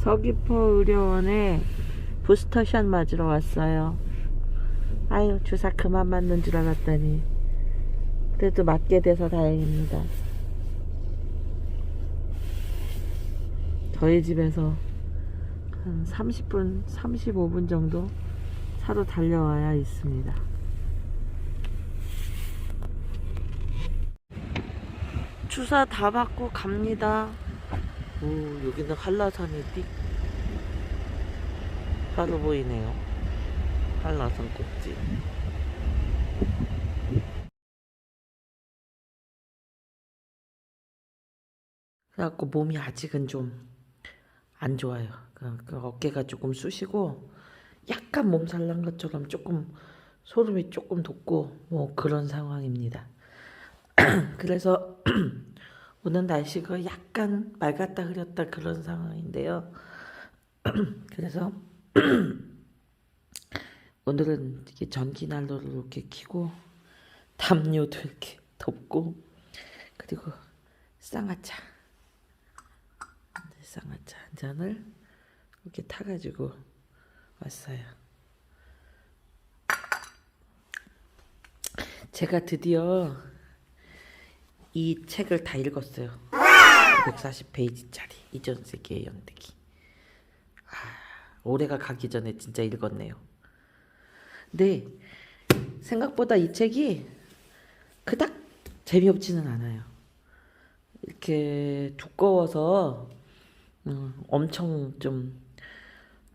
서귀포 의료원에 부스터샷 맞으러 왔어요. 아유, 주사 그만 맞는 줄 알았더니. 그래도 맞게 돼서 다행입니다. 저희 집에서 한 30분, 35분 정도 차로 달려와야 있습니다. 주사 다 받고 갑니다. 오, 여기는 한라산이 띡 바로 보이네요. 한라산 꼭지. 그래갖고 몸이 아직은 좀 안 좋아요. 그, 그 어깨가 조금 쑤시고 약간 몸살 난 것처럼 조금 소름이 조금 돋고 뭐 그런 상황입니다. 그래서 오늘 날씨가 약간 맑았다 흐렸다 그런 상황인데요. 그래서 오늘은 이렇게 전기 난로를 이렇게 켜고 담요도 이렇게 덮고 그리고 쌍화차 쌍화차 한 잔을 이렇게 타가지고 왔어요. 제가 드디어 이 책을 다 읽었어요. 140페이지짜리 이전 세계의 연대기. 아, 올해가 가기 전에 진짜 읽었네요. 근데 생각보다 이 책이 그닥 재미없지는 않아요. 이렇게 두꺼워서 음, 엄청 좀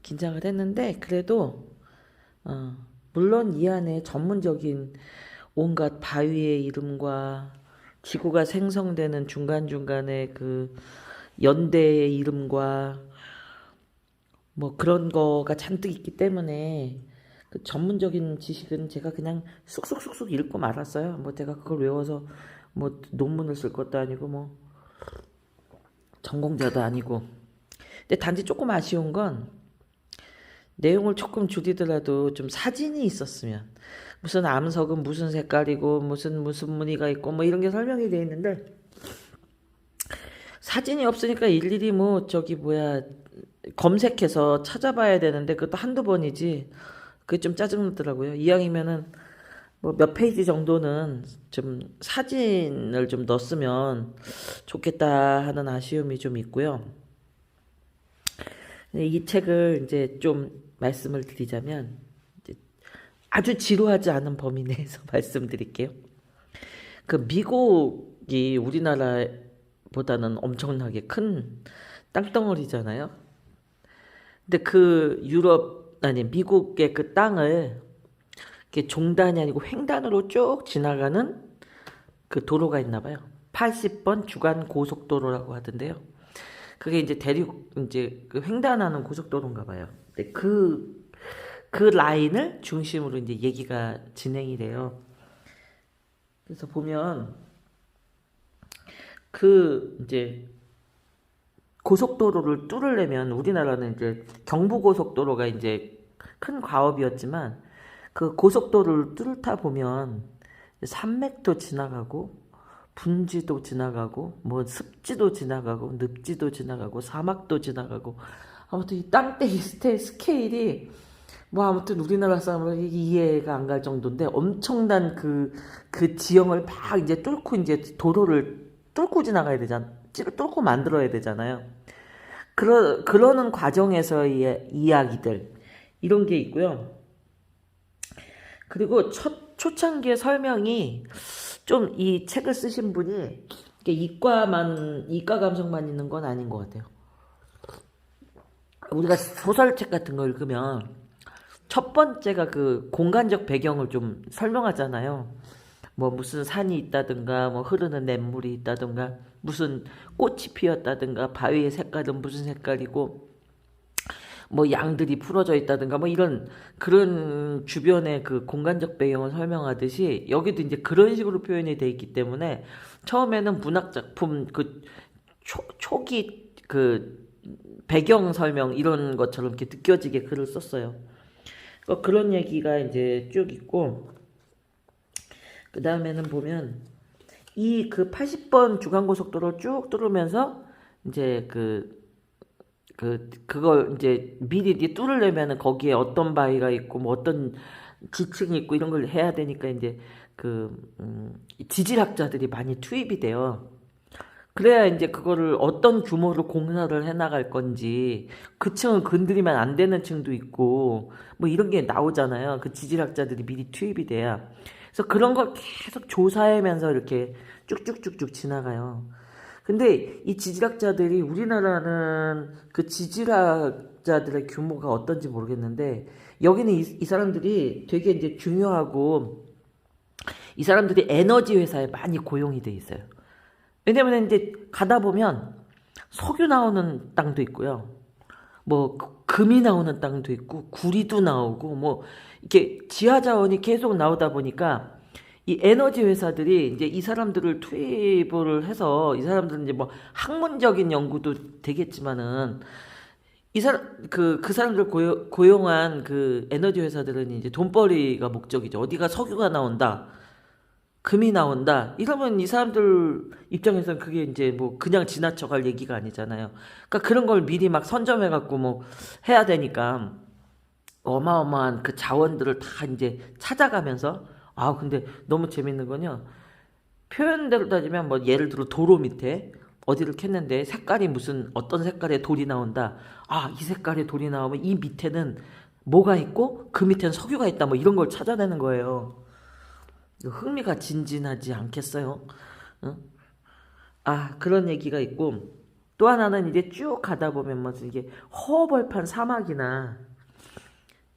긴장을 했는데 그래도 어, 물론 이 안에 전문적인 온갖 바위의 이름과 지구가 생성되는 중간중간에 그 연대의 이름과 뭐 그런 거가 잔뜩 있기 때문에 그 전문적인 지식은 제가 그냥 쑥쑥쑥쑥 읽고 말았어요. 뭐 제가 그걸 외워서 뭐 논문을 쓸 것도 아니고 뭐 전공자도 아니고. 근데 단지 조금 아쉬운 건 내용을 조금 줄이더라도 좀 사진이 있었으면 무슨 암석은 무슨 색깔이고 무슨 무슨 무늬가 있고 뭐 이런 게 설명이 돼 있는데 사진이 없으니까 일일이 뭐 저기 뭐야 검색해서 찾아봐야 되는데 그것도 한두 번이지 그게 좀 짜증나더라고요. 이왕이면은 뭐 몇 페이지 정도는 좀 사진을 좀 넣었으면 좋겠다 하는 아쉬움이 좀 있고요. 이 책을 이제 좀 말씀을 드리자면 아주 지루하지 않은 범위 내에서 말씀드릴게요. 그 미국이 우리나라보다는 엄청나게 큰 땅덩어리잖아요. 근데 그 유럽 아니 미국의 그 땅을 이렇게 종단이 아니고 횡단으로 쭉 지나가는 그 도로가 있나 봐요. 80번 주간 고속도로라고 하던데요. 그게 이제 대륙 이제 그 횡단하는 고속도로인가 봐요. 근데 그, 그 라인을 중심으로 이제 얘기가 진행이 돼요. 그래서 보면 그 이제 고속도로를 뚫으려면 우리나라는 이제 경부고속도로가 이제 큰 과업이었지만 그 고속도로를 뚫다 보면 산맥도 지나가고 분지도 지나가고 뭐 습지도 지나가고 늪지도 지나가고 사막도 지나가고 아무튼 이 땅대 스테 스케일이 뭐 아무튼 우리나라 사람은 이해가 안 갈 정도인데 엄청난 그 그 지형을 막 이제 뚫고 이제 도로를 뚫고 지나가야 되잖아. 뚫고 만들어야 되잖아요. 그러 그러는 과정에서의 이야기들 이런 게 있고요. 그리고 첫 초창기의 설명이 좀 이 책을 쓰신 분이 이과만 이과 감성만 있는 건 아닌 것 같아요. 우리가 소설책 같은 거 읽으면 첫 번째가 그 공간적 배경을 좀 설명하잖아요. 뭐 무슨 산이 있다든가 뭐 흐르는 냇물이 있다든가 무슨 꽃이 피었다든가 바위의 색깔은 무슨 색깔이고 뭐 양들이 풀어져 있다든가 뭐 이런 그런 주변의 그 공간적 배경을 설명하듯이 여기도 이제 그런 식으로 표현이 돼 있기 때문에 처음에는 문학 작품 그 초, 초기 그 배경 설명 이런 것처럼 이렇게 느껴지게 글을 썼어요. 어, 그런 얘기가 이제 쭉 있고 그 다음에는 보면 이 그 80번 주간고속도로 쭉 뚫으면서 이제 그 그 그걸 이제 미리 이제 뚫으려면은 거기에 어떤 바위가 있고 뭐 어떤 지층이 있고 이런 걸 해야 되니까 이제 그 음, 지질학자들이 많이 투입이 돼요. 그래야 이제 그거를 어떤 규모로 공사를 해 나갈 건지 그 층은 건드리면 안 되는 층도 있고 뭐 이런 게 나오잖아요. 그 지질학자들이 미리 투입이 돼야. 그래서 그런 걸 계속 조사하면서 이렇게 쭉쭉쭉쭉 지나가요. 근데 이 지질학자들이 우리나라는 그 지질학자들의 규모가 어떤지 모르겠는데 여기는 이, 이 사람들이 되게 이제 중요하고 이 사람들이 에너지 회사에 많이 고용이 돼 있어요. 왜냐면 이제 가다 보면 석유 나오는 땅도 있고요. 뭐 그- 금이 나오는 땅도 있고 구리도 나오고 뭐 이렇게 지하 자원이 계속 나오다 보니까 이 에너지 회사들이 이제 이 사람들을 투입을 해서 이 사람들은 이제 뭐 학문적인 연구도 되겠지만은 이 사람 그그 사람들 고용, 고용한 그 에너지 회사들은 이제 돈벌이가 목적이죠. 어디가 석유가 나온다. 금이 나온다. 이러면 이 사람들 입장에서는 그게 이제 뭐 그냥 지나쳐 갈 얘기가 아니잖아요. 그러니까 그런 걸 미리 막 선점해 갖고 뭐 해야 되니까 어마어마한 그 자원들을 다 이제 찾아가면서 아 근데 너무 재밌는 건요. 표현대로 따지면 뭐 예를 들어 도로 밑에 어디를 캤는데 색깔이 무슨 어떤 색깔의 돌이 나온다. 아, 이 색깔의 돌이 나오면 이 밑에는 뭐가 있고 그 밑에는 석유가 있다. 뭐 이런 걸 찾아내는 거예요. 흥미가 진진하지 않겠어요? 응? 아, 그런 얘기가 있고 또 하나는 이제 쭉 가다 보면 뭐 이게 허벌판 사막이나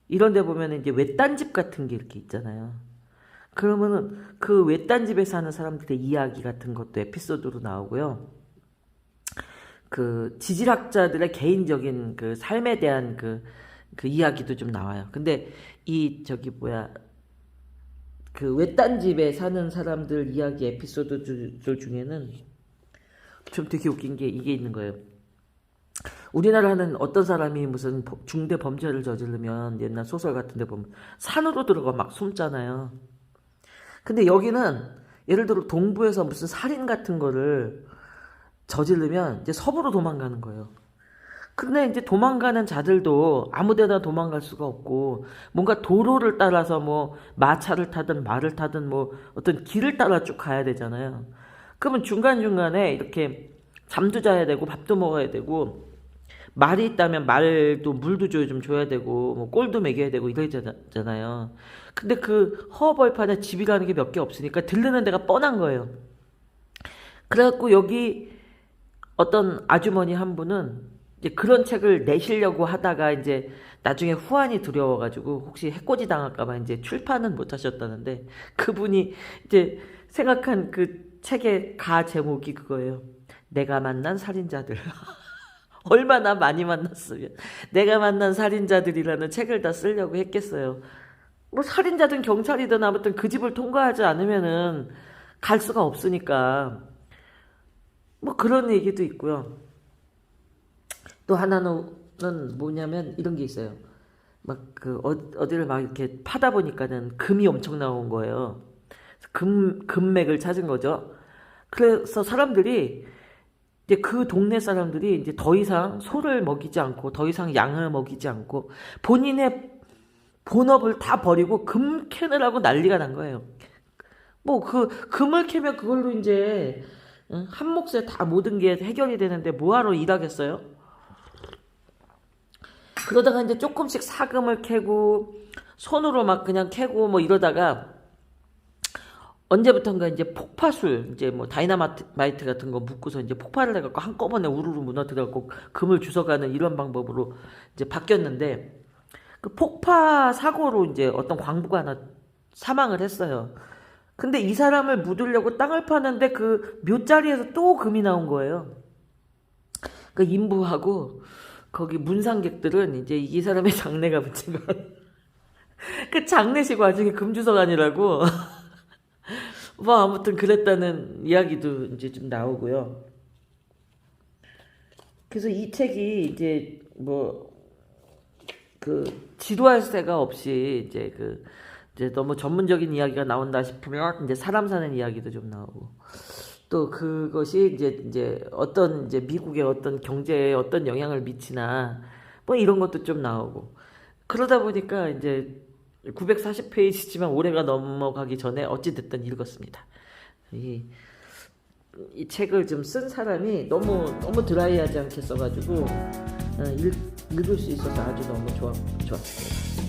이런 데 보면 이제 외딴집 같은 게 이렇게 있잖아요. 그러면은 그 외딴 집에 사는 사람들의 이야기 같은 것도 에피소드로 나오고요. 그 지질학자들의 개인적인 그 삶에 대한 그, 그 이야기도 좀 나와요. 근데 이 저기 뭐야 그 외딴 집에 사는 사람들 이야기 에피소드 들 중에는 좀 되게 웃긴 게 이게 있는 거예요. 우리나라는 어떤 사람이 무슨 버- 중대 범죄를 저지르면 옛날 소설 같은 데 보면 산으로 들어가 막 숨잖아요. 근데 여기는 예를 들어 동부에서 무슨 살인 같은 거를 저지르면 이제 서부로 도망가는 거예요. 근데 이제 도망가는 자들도 아무 데나 도망갈 수가 없고 뭔가 도로를 따라서 뭐 마차를 타든 말을 타든 뭐 어떤 길을 따라 쭉 가야 되잖아요. 그러면 중간중간에 이렇게 잠도 자야 되고 밥도 먹어야 되고 말이 있다면 말도 물도 줘- 좀 줘야 되고 뭐 꼴도 먹여야 되고 이러잖아요. 근데 그 허벌판에 집이라는 게 몇 개 없으니까 들르는 데가 뻔한 거예요. 그래갖고 여기 어떤 아주머니 한 분은 이제 그런 책을 내시려고 하다가 이제 나중에 후환이 두려워가지고 혹시 해코지 당할까봐 이제 출판은 못 하셨다는데 그분이 이제 생각한 그 책의 가 제목이 그거예요. 내가 만난 살인자들. 얼마나 많이 만났으면 내가 만난 살인자들이라는 책을 다 쓰려고 했겠어요. 뭐 살인자든 경찰이든 아무튼 그 집을 통과하지 않으면은 갈 수가 없으니까 뭐 그런 얘기도 있고요. 또 하나는 뭐냐면 이런 게 있어요. 막 그 어디를 막 이렇게 파다 보니까는 금이 엄청 나온 거예요. 금 금맥을 찾은 거죠. 그래서 사람들이 이제 그 동네 사람들이 이제 더 이상 소를 먹이지 않고 더 이상 양을 먹이지 않고 본인의 본업을 다 버리고 금 캐느라고 난리가 난 거예요. 뭐 그 금을 캐면 그걸로 이제 응? 한 몫에 다 모든 게 해결이 되는데 뭐하러 일하겠어요? 그러다가 이제 조금씩 사금을 캐고 손으로 막 그냥 캐고 뭐 이러다가 언제부턴가 이제 폭파술 이제 뭐 다이나마이트 같은 거 묶고서 이제 폭발을 해갖고 한꺼번에 우르르 무너뜨려갖고 금을 주워가는 이런 방법으로 이제 바뀌었는데 그 폭파 사고로 이제 어떤 광부가 하나 사망을 했어요. 근데 이 사람을 묻으려고 땅을 파는데 그 묘자리에서 또 금이 나온 거예요. 그 인부하고 거기 문상객들은 이제 이 사람의 장례가 붙이면 그 장례식 와중에 금주서관이라고 뭐 아무튼 그랬다는 이야기도 이제 좀 나오고요. 그래서 이 책이 이제 뭐 그 지루할 새가 없이 이제 그 이제 너무 전문적인 이야기가 나온다 싶으면 이제 사람 사는 이야기도 좀 나오고 또 그것이 이제 이제 어떤 이제 미국의 어떤 경제에 어떤 영향을 미치나 뭐 이런 것도 좀 나오고 그러다 보니까 이제 940페이지지만 올해가 넘어가기 전에 어찌 됐든 읽었습니다. 이, 이 책을 좀 쓴 사람이 너무 너무 드라이하지 않게 써가지고 어, 읽, 읽을 수 있어서 아주 너무 좋았, 좋았습니다.